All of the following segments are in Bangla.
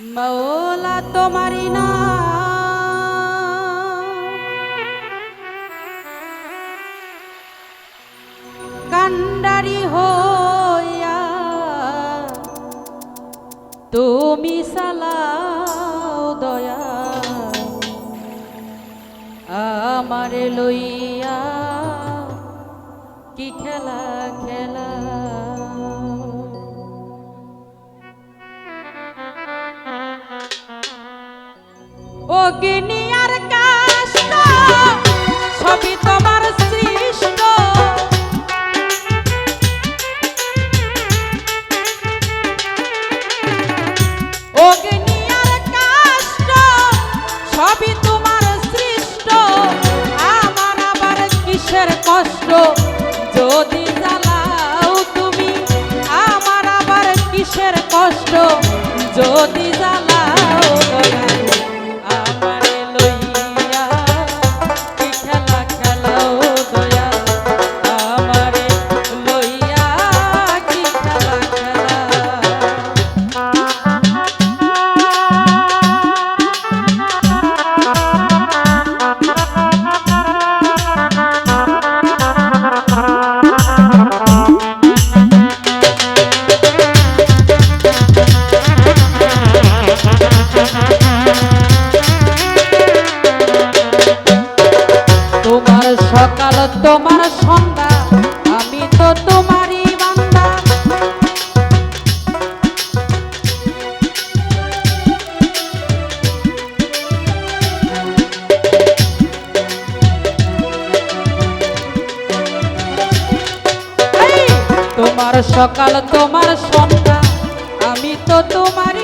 মৌলা তোমারি না। কান্ডারি হইয়া তুমি সালাও দয়া আমারে লইয়া কি খেলা অগ্নি আর তোমার অগ্নি তোমার আমার আবার কিসের কষ্ট? যদি জ্বালাও তুমি, আমার আবার কিসের কষ্ট? যদি তোমার সন্ধ্যা আমি তো তোমারই বান্দা। তোমার সকাল তোমার সন্ধ্যা আমি তো তোমারই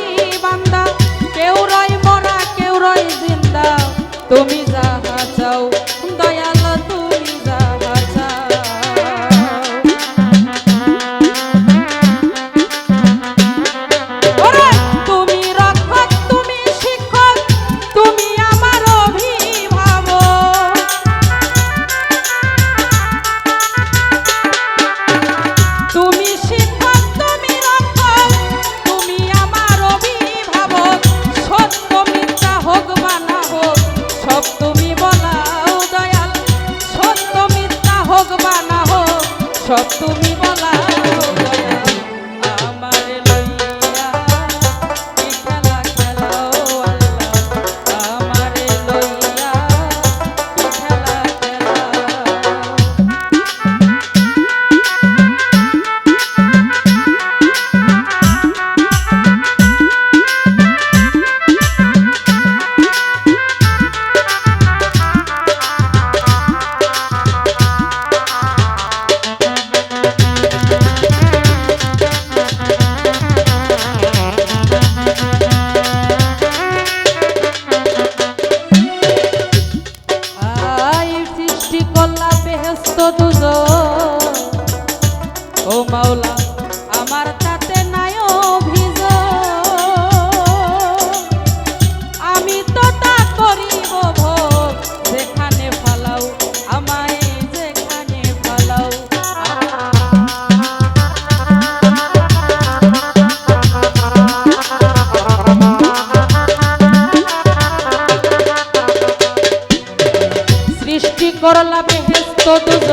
বেহেস্ত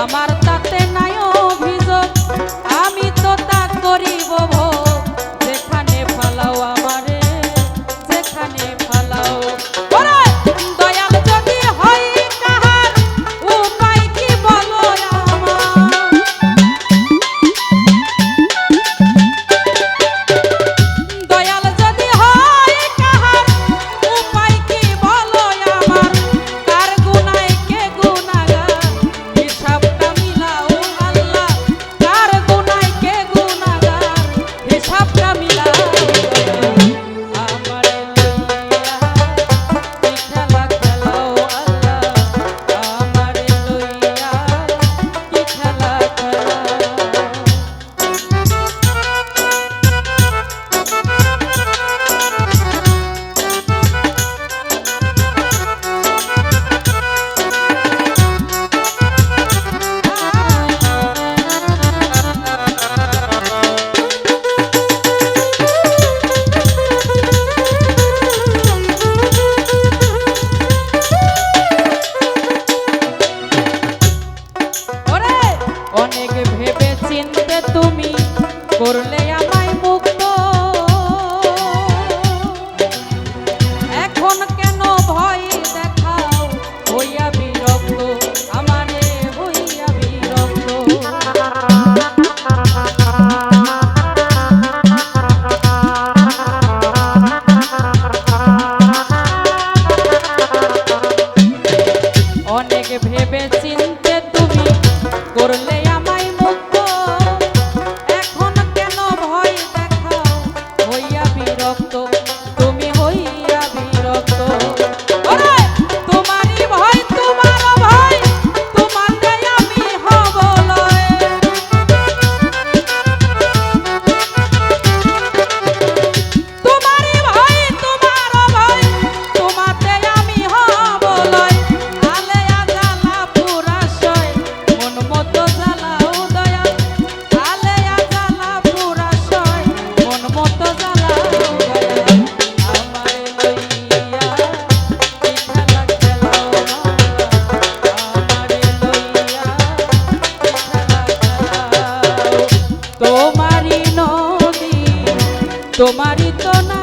আমার তোমারি তো না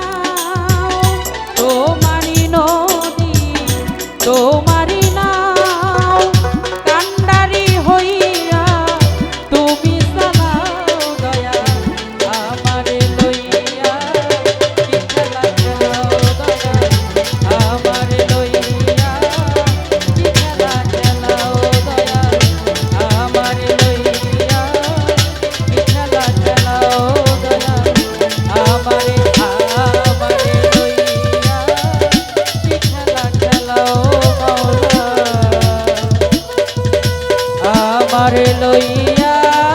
তোমারই নদী তোমারি আমারে লইয়া